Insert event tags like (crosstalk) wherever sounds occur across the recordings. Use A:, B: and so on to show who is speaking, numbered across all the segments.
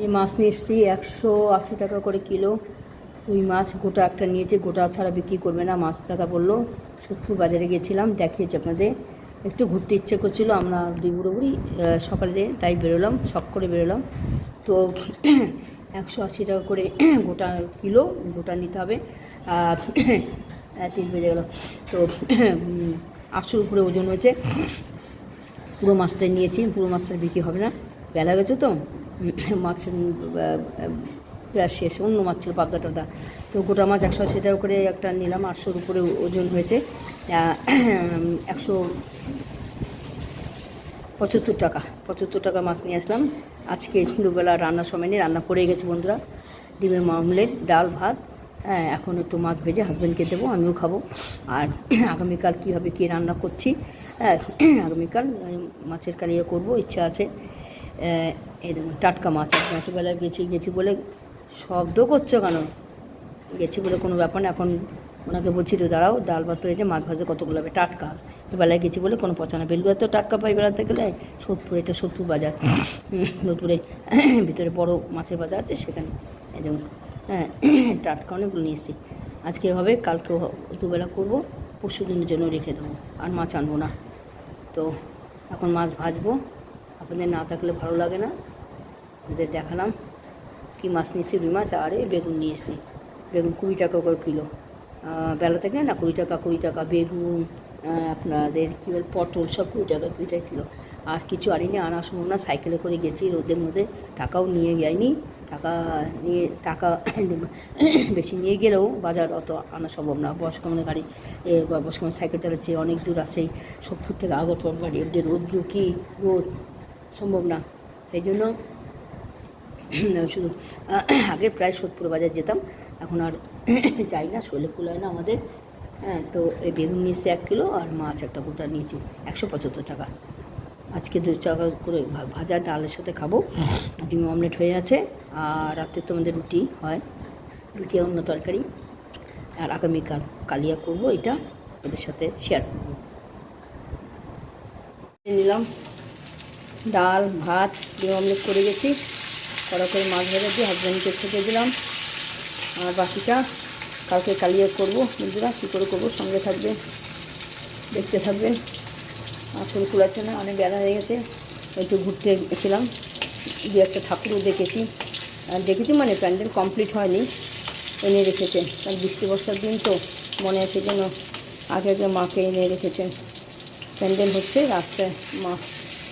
A: এই মাছ নিয়ে এসেছি, একশো আশি টাকা করে কিলো। ওই মাছ গোটা একটা নিয়েছে, গোটা ছাড়া বিক্রি করবে না, মাছ টাকা বলল। সত্যি বাজারে গেছিলাম দেখিয়েছি আপনাদের। একটু ঘুরতে ইচ্ছে করছিল, আমরা দুই বুড়ো বুড়ি সকালে তাই বেরোলাম, শখ করে বেরোলাম। তো (clears throat) একশো আশি টাকা করে (clears throat) গোটা কিলো, গোটা নিতে হবে। আর (clears throat) তিন বেজে গেল। তো আটশোর উপরে ওজন হয়েছে। পুরো মাছটা নিয়েছি, পুরো মাছটা বিক্রি হবে না। বেলা গেছে তো মাছ প্রায় শেষ, অন্য মাছ ছিল পাবদা টাবদা তো গোটা মাছ একশো আশি টাকা করে একটা নিলাম, আটশোর উপরে ওজন হয়েছে। একশো পঁচাত্তর টাকা পঁচাত্তর টাকা মাছ নিয়ে আসলাম। আজকে দুবেলা রান্নার সময় নিয়ে রান্না করে গেছে বন্ধুরা। ডিমের মামলেট, ডাল, ভাত হ্যাঁ এখন একটু মাছ ভেজে হাজব্যান্ডকে দেবো, আমিও খাব। আর আগামীকাল কীভাবে কী রান্না করছি হ্যাঁ আগামীকাল মাছের কালিয়া করব, ইচ্ছা আছে। এই দেখুন টাটকা মাছ আজকে রাত্রিবেলায় গেছি গেছি বলে শব্দ করছ কেন? গেছি বলে কোনো ব্যাপার না, এখন ওনাকে বলছি তো দাঁড়াও, ডাল ভাত হয়েছে, মাছ ভাজা কতগুলো হবে? টাটকা। বেলায় গেছি বলে কোনো পচা না। বেলগুলো তো টাটকা পাই বেড়াতে গেলে সোদপুর এটা সোদপুর বাজার। নতুরে (coughs) ভিতরে বড় মাছের বাজার আছে সেখানে। যেমন হ্যাঁ (coughs) টাটকা অনেকগুলো নিয়ে এসেছি। আজকে হবে কালকেও দুবেলা করব পরশু দিনের জন্য রেখে দেবো। আর মাছ আনব না। তো এখন মাছ ভাজবো। আপনাদের না থাকলে ভালো লাগে না। আপনাদের দেখালাম কী মাছ নিয়েছি, রুই মাছ আর বেগুন নিয়ে এসেছি। বেগুন কুড়ি টাকা করে কিলো। বেলা থেকে না কুড়ি টাকা কুড়ি টাকা, বেগুন আপনাদের কী বল, পটল সব কুড়ি টাকা কুড়ি টাকা কিলো। আর কিছু আনিনি, আনার সময় না সাইকেলে করে গেছি, রোদের মধ্যে টাকাও নিয়ে যায়নি টাকা নিয়ে, টাকা (coughs) বেশি নিয়ে গেলেও বাজার অত আনা সম্ভব না। বয়স্কমানের গাড়ি, এ বয়স্কমান সাইকেল চালাচ্ছে, অনেক দূর আসে সত্তর থেকে আগরতলা বাড়ি ওদের রোদ্র কি? রোদ। সম্ভব না। সেই জন্য (clears throat) শুধু আগে প্রায় সোদপুর বাজার যেতাম। এখন আর (clears throat) যাই না শৈলে কুলায় না আমাদের। হ্যাঁ তো এই বেগুন নিয়েছি এক কিলো আর মাছ একটা গোটা নিয়েছি, একশো পঁচাত্তর টাকা। আজকে দু টাকা করে ভাজা ডালের সাথে খাব। ডিম অমলেট হয়ে আছে। আর রাতে তো আমাদের রুটি হয়। রুটি অন্য তরকারি। আর আগামীকাল কালিয়া করব, এটা ওদের সাথে শেয়ার করব। নিলাম। ডাল, ভাত, ডিম অমলেট করে গেছি কড়া করে মাছ ভেজে দিয়ে হাজব্যান্ডকে খেতে দিলাম। আর বাকিটা কালকে কালিয়ে করব। বন্ধুরা, কী করে করব? সঙ্গে থাকবেন দেখতে থাকবেন আর শরীর কুলাচ্ছে না? অনেক বেলা হয়ে গেছে। একটু ঘুরতে গেছিলাম। দু একটা ঠাকুরও দেখেছি। দেখেছি মানে প্যান্ডেল কমপ্লিট হয়নি। এনে রেখেছেন কারণ বৃষ্টি বর্ষার দিন তো মনে আছে যেন আগে আগে মাকে এনে রেখেছেন প্যান্ডেল হচ্ছে রাস্তায় মা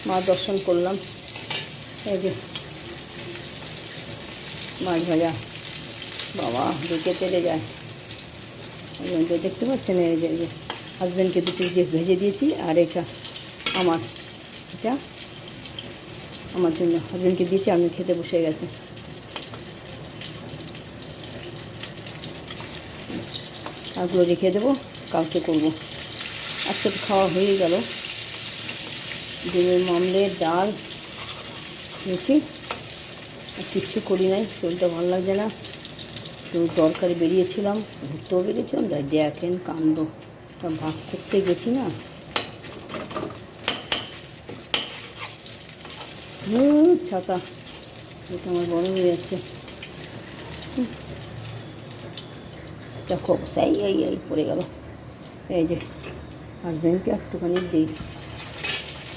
A: মা দর্শন করলাম। এই যে, মাছ ভাজা। বাবা, দুটো তেলে যায়। দেখতে পাচ্ছেন এই যে এই যে হাজব্যান্ডকে দুটো যে ভেজে দিয়েছি, আর এটা আমার এটা আমার জন্য। হাজব্যান্ডকে দিয়েছি, আমি খেতে বসে গেছে। আরগুলো রেখে দেবো, কালকে করব। আজকে তো খাওয়া হয়ে গেল। ডিমের মামলের ডাল নিয়েছি কিচ্ছু করি নাই শরীরটা ভালো লাগছে না। তো দরকারে বেরিয়েছিলাম ঘুরতেও বেরিয়েছিলাম তাই দেখেন কাণ্ড। ভাগ করতে গেছি না। হুম, ছাতা। এটা আমার বড় হয়ে যাচ্ছে। দেখো সেই এই এই পড়ে গেল। এই যে হাজব্যান্ডকে একটুখানি দিই।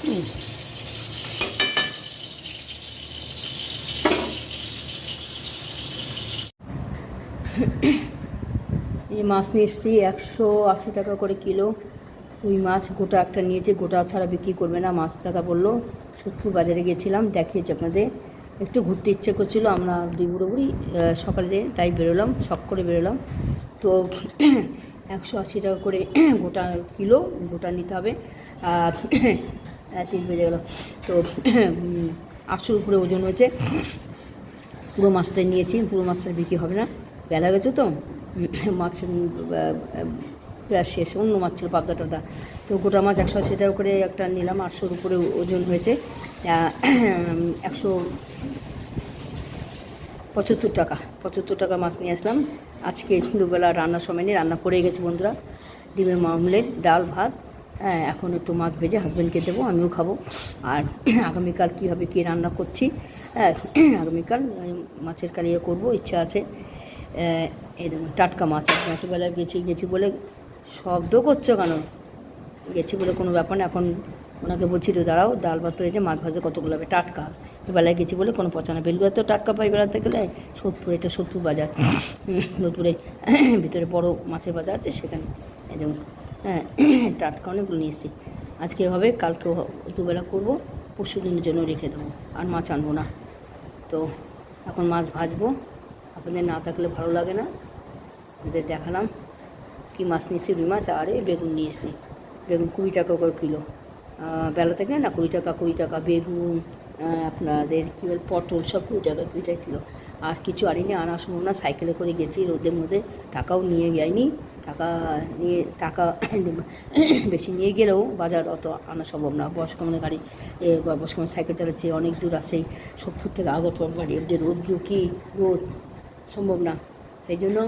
A: (coughs) এই মাছ নিয়ে এসেছি একশো আশি টাকা করে কিলো। ওই মাছ গোটা একটা নিয়েছে, গোটা ছাড়া বিক্রি করবে না, মাছ টাকা বলল। সোদপুর বাজারে গেছিলাম, দেখিয়েছি আপনাদের। একটু ঘুরতে ইচ্ছে করছিল, আমরা দুই বুড়ো বুড়ি সকালে তাই বেরোলাম, শখ করে বেরোলাম। তো (coughs) একশো আশি টাকা করে (coughs) গোটা কিলো, গোটা নিতে হবে। আর তিন বেজে গেল। তো আটশোর উপরে ওজন হয়েছে। পুরো মাছটা নিয়েছি, পুরো মাছটা বিক্রি হবে না। বেলা গেছে তো মাছ প্রায় শেষ, অন্য মাছ ছিল পাবদা টাবদা। তো গোটা মাছ একশো আশি টাকা করে একটা নিলাম আটশোর উপরে ওজন হয়েছে একশো পঁচাত্তর টাকা। পঁচাত্তর টাকা মাছ নিয়ে আসলাম। আজকে দুবেলা রান্নার সময় নিয়ে রান্না করে গেছে বন্ধুরা। ডিমের মামলেট ডাল, ভাত এখন একটু মাছ ভেজে হাজব্যান্ডকে দেবো, আমিও খাব। আর আগামীকাল কীভাবে কী রান্না করছি? হ্যাঁ আগামীকাল মাছের কালিয়া করব, ইচ্ছা আছে। দেখুন, টাটকা মাছ আজ রাত্রিবেলায় গেছি গেছি বলে শব্দ করছ কেন? গেছি বলে কোনো ব্যাপার না, এখন ওনাকে বলছি, তো দাঁড়াও, ডাল ভাত হয়েছে, মাছ ভাজা কতগুলো হবে? টাটকা। বেলায় গেছি বলে কোনো পচা না। বেলগুলো তো টাটকা পাই বেড়াতে গেলে সোদপুর এটা সোদপুর বাজার। সোদপুরে ভিতরে বড় মাছের বাজার আছে, সেখানে। হ্যাঁ টাটকা অনেকগুলো নিয়ে এসেছি আজকে হবে কালকেও হ- দুবেলা করব পরশু দিনের জন্য রেখে দেবো, আর মাছ আনব না। তো এখন মাছ ভাজবো, আপনাদের না থাকলে ভালো লাগে না। আপনাদের দেখালাম কি মাছ নিয়েছি, রুই মাছ আর এই বেগুন নিয়ে এসেছি বেগুন কুড়ি টাকা করে কিলো। বেলা থেকে না, কুড়ি টাকা কুড়ি টাকা, বেগুন আপনাদের কী বল, পটল, সব কুড়ি টাকা কুড়ি টাকা কিলো। আর কিছু আনিনি আনা সম্ভব না সাইকেলে করে গেছি, রোদের মধ্যে, টাকাও নিয়ে যায়নি টাকা নিয়ে টাকা (coughs) বেশি নিয়ে গেলেও বাজার অত আনা সম্ভব না। বয়স্কমানের গাড়ি এ, বয়স্কমানের সাইকেল চালাচ্ছে অনেক দূর আসে সত্তর থেকে আগত বাড়ি যে রোদ কি রোদ? সম্ভব না। সেই জন্য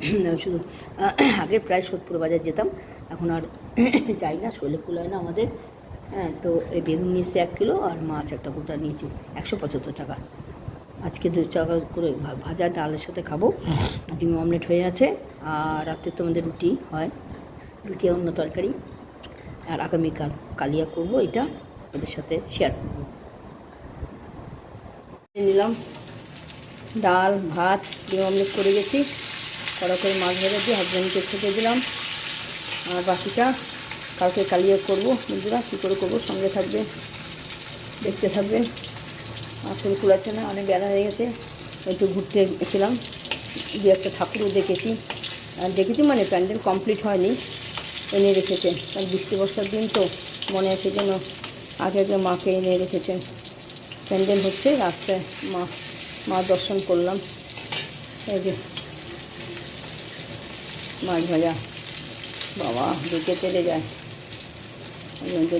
A: (coughs) শুধু (coughs) আগে প্রায় সোদপুর বাজার যেতাম এখন আর যাই না শরীরে কুলায় না আমাদের। হ্যাঁ তো এই বেগুন নিয়েছি এক কিলো আর মাছ একটা গোটা নিয়েছি একশো পঁচাত্তর টাকা। আজকে দু টাকা করে ভাজা ডালের সাথে খাব। ডিম অমলেট হয়ে আছে। আর রাতে তো আমাদের রুটি হয়। রুটি অন্য তরকারি। আর আগামীকাল কালিয়া করব। এটা ওদের সাথে শেয়ার করব। নিলাম। ডাল, ভাত, ডিম অমলেট করে গেছি। কড়া করে মাছ ভেজে দিয়ে হাজব্যান্ডকে খেতে দিলাম। আর বাকিটা কালকে কালিয়ে করব। বন্ধুরা, কী করে করব? সঙ্গে থাকবে, দেখতে থাকবে। আর ফুল কুলাচ্ছে না অনেক বেলা হয়ে গেছে। একটু ঘুরতে গেছিলাম। দু একটা ঠাকুরও দেখেছি। আর দেখেছি মানে প্যান্ডেল কমপ্লিট হয়নি। এনে রেখেছেন কারণ বৃষ্টি বর্ষার দিন তো মনে আছে যেন আগে আগে মাকে এনে রেখেছেন প্যান্ডেল হচ্ছে, রাস্তায় মা মা দর্শন করলাম। এই যে মাছ ভাজা। বাবা দেখে তেলে যায়।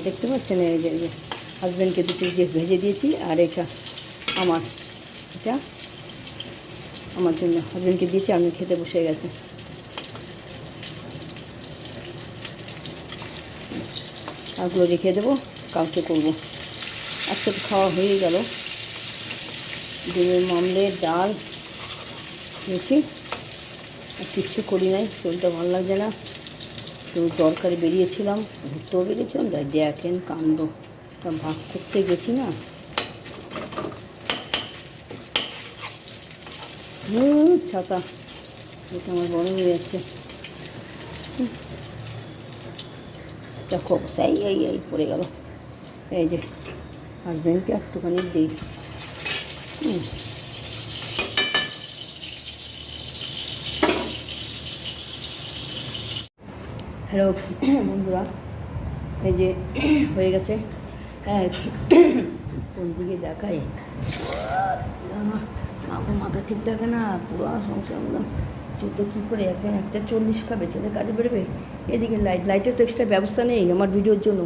A: দেখতে পাচ্ছেন এই যে হাজব্যান্ডকে দুটো ভেজে দিয়েছি। আর এটা আমার, এটা আমার জন্য। হাজব্যান্ডকে দিয়েছি, আমি খেতে বসে গেছে। আরগুলো রেখে দেবো, কালকে করব। আজকে খাওয়া হয়ে গেল। ডিমের মামলে ডাল খেয়েছি আর কিচ্ছু করি নাই, শরীরটা ভালো লাগছে না। তো দরকারে বেরিয়েছিলাম, ঘুরতেও বেরিয়েছিলাম দেখেন কাণ্ড ভাগ করতে গেছি না। ছাতা। এটা আমার বড় হয়ে যাচ্ছে। দেখো অবস্থা এই এই পড়ে গেল। এই যে হাজব্যান্ডকে একটুখানি দিই। হ্যালো বন্ধুরা। এই যে, হয়ে গেছে। হ্যাঁ কোন দিকে দেখাই মাগো মাথা ঠিক থাকে না, পুরো সংসার চোদ্দ কী করে একটা একটা চল্লিশ খাবে, ছেলে কাজে বেরোবে? এদিকে লাইট লাইটের তো এক্সট্রা ব্যবস্থা নেই আমার ভিডিওর জন্য।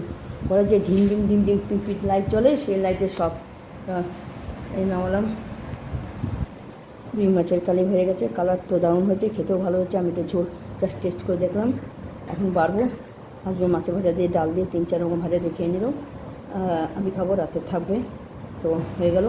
A: ওরা যে ঢিম ঢিম ঢিম ঢিম পিট লাইট চলে, সেই লাইটের সব। এই নামালাম। রুই মাছের কালি হয়ে গেছে কালার তো দারুণ হয়েছে, খেতেও ভালো হয়েছে, আমি তো ঝোল জাস্ট টেস্ট করে দেখলাম। এখন বাড়বো। হাসবেন্ড মাছের ভাজা দিয়ে, ডাল দিয়ে, তিন, চার রকম ভাজা দিয়ে খেয়ে নিল। আমি খাব, রাতে থাকবে। তো, হয়ে গেল।